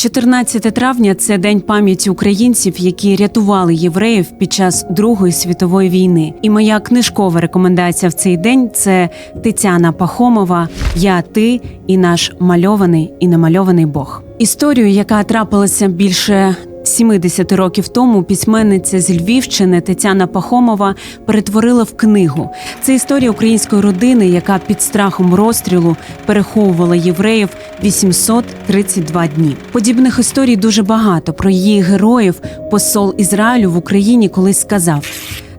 14 травня це день пам'яті українців, які рятували євреїв під час Другої світової війни. І моя книжкова рекомендація в цей день це Тетяна Пахомова Я, ти і наш мальований і намальований Бог. Історію, яка трапилася більше 70 років тому письменниця з Львівщини Тетяна Пахомова перетворила в книгу. Це історія української родини, яка під страхом розстрілу переховувала євреїв 832 дні. Подібних історій дуже багато. Про її героїв посол Ізраїлю в Україні колись сказав.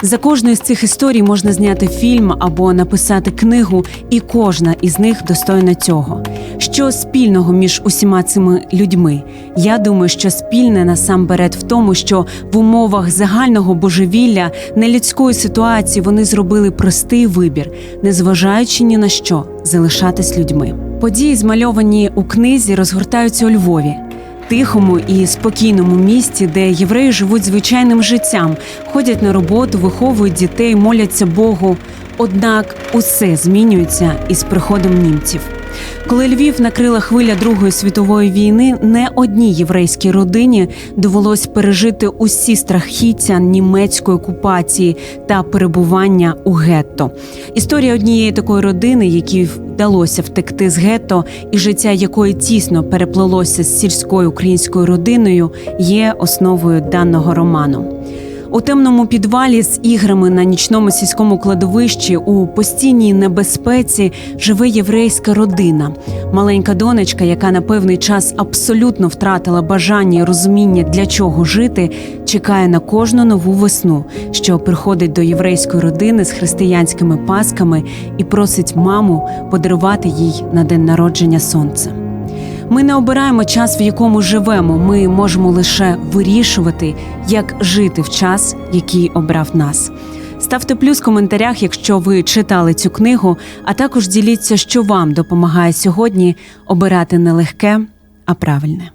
За кожною з цих історій можна зняти фільм або написати книгу, і кожна із них достойна цього. Що спільного між усіма цими людьми? Я думаю, що спільне насамперед в тому, що в умовах загального божевілля нелюдської ситуації вони зробили простий вибір, незважаючи ні на що залишатись людьми. Події, змальовані у книзі, розгортаються у Львові. Тихому і спокійному місті, де євреї живуть звичайним життям, ходять на роботу, виховують дітей, моляться Богу. Однак усе змінюється із приходом німців. Коли Львів накрила хвиля Другої світової війни, не одній єврейській родині довелось пережити усі страхіття німецької окупації та перебування у гетто. Історія однієї такої родини, якій вдалося втекти з гетто, і життя якої тісно переплелося з сільською українською родиною, є основою даного роману. У темному підвалі з іграми на нічному сільському кладовищі у постійній небезпеці живе єврейська родина, маленька донечка, яка на певний час абсолютно втратила бажання і розуміння, для чого жити, чекає на кожну нову весну, що приходить до єврейської родини з християнськими пасками і просить маму подарувати їй на день народження сонце. Ми не обираємо час, в якому живемо. Ми можемо лише вирішувати, як жити в час, який обрав нас. Ставте плюс в коментарях, якщо ви читали цю книгу, а також діліться, що вам допомагає сьогодні обирати не легке, а правильне.